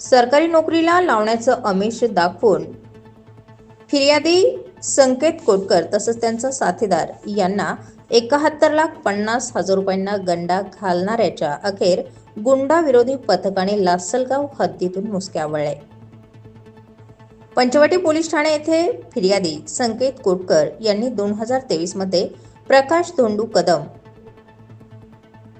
सरकारी नोकरीला लावण्याचं आमिष दाखवून फिर्यादी संकेत कोटकर तसंच त्यांचा साथीदार यांना एकाहत्तर लाख पन्नास हजार रुपयांना गंडा घालणाऱ्याच्या अखेर गुंडा विरोधी पथकाने लासलगाव हद्दीतून मुसक्यावळले पंचवटी पोलीस ठाणे येथे फिर्यादी संकेत कोटकर यांनी दोन हजार तेवीसमध्ये प्रकाश धोंडू कदम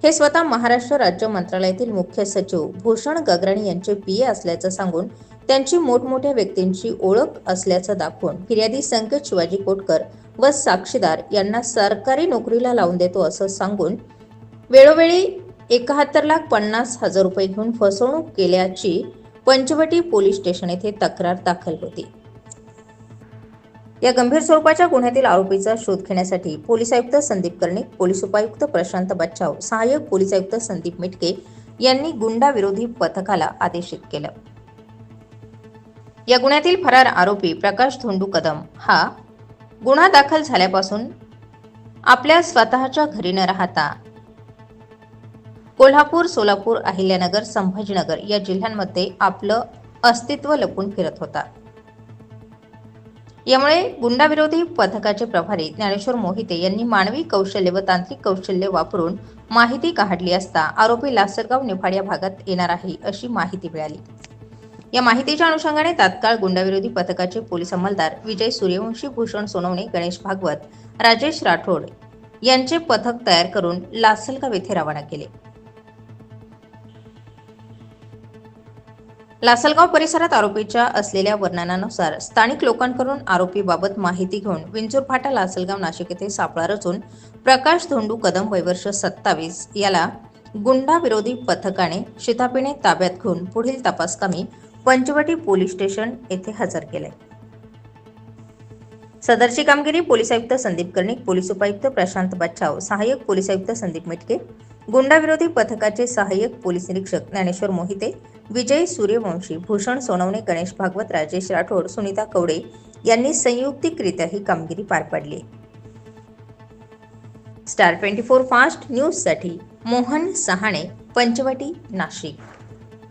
हे स्वतः महाराष्ट्र राज्य मंत्रालयातील मुख्य सचिव भूषण गगराणी यांचे पीए असल्याचं सांगून त्यांची मोठमोठ्या व्यक्तींची ओळख असल्याचं दाखवून फिर्यादी संकेत शिवाजी कोटकर व साक्षीदार यांना सरकारी नोकरीला लावून देतो असं सांगून वेळोवेळी एकाहत्तर लाख पन्नास हजार रुपये घेऊन फसवणूक केल्याची पंचवटी पोलीस स्टेशन येथे तक्रार दाखल होती. या गंभीर स्वरूपाच्या गुन्ह्यातील आरोपीचा शोध घेण्यासाठी पोलीस आयुक्त संदीप कर्णिक पोलीस उपायुक्त प्रशांत बच्चाव सहाय्यक पोलीस आयुक्त संदीप मिटके यांनी गुंडा विरोधी पथकाला आदेशित केलं. या गुन्ह्यातील फरार आरोपी प्रकाश धोंडू कदम हा गुन्हा दाखल झाल्यापासून आपल्या स्वतःच्या घरी न राहता कोल्हापूर सोलापूर अहिल्यानगर संभाजीनगर या जिल्ह्यांमध्ये आपलं अस्तित्व लपून फिरत होता. यामुळे गुंडाविरोधी पथकाचे प्रभारी ज्ञानेश्वर मोहिते यांनी मानवी कौशल्य व तांत्रिक कौशल्य वापरून माहिती काढली असता आरोपी लासलगाव निफाड या भागात येणार आहे अशी माहिती मिळाली. या माहितीच्या अनुषंगाने तात्काळ गुंडाविरोधी पथकाचे पोलीस अंमलदार विजय सूर्यवंशी भूषण सोनवणे गणेश भागवत राजेश राठोड यांचे पथक तयार करून लासलगाव येथे रवाना केले. लासलगाव परिसरात आरोपीच्या असलेल्या वर्णनानुसार स्थानिक लोकांकडून आरोपीबाबत माहिती घेऊन विंचूर फाटा लासलगाव नाशिक येथे सापळा रचून प्रकाश धोंडू कदम वैवर्ष सत्तावीस याला गुंडा विरोधी पथकाने शितापीने ताब्यात घेऊन पुढील तपासकामी पंचवटी पोलीस स्टेशन येथे हजर केले. सदरची कामगिरी पोलीस आयुक्त संदीप कर्णिक पोलीस उपायुक्त प्रशांत बच्चाव सहाय्यक पोलीस आयुक्त संदीप मिटके गुंडाविरोधी पथकाचे सहाय्यक पोलीस निरीक्षक ज्ञानेश्वर मोहिते विजय सूर्यवंशी भूषण सोनवणे गणेश भागवत राजेश राठोड सुनीता कवडे यांनी संयुक्तिकरित्या ही कामगिरी पार पाडली. स्टार ट्वेंटी फोर फास्ट न्यूजसाठी मोहन सहाणे पंचवटी नाशिक.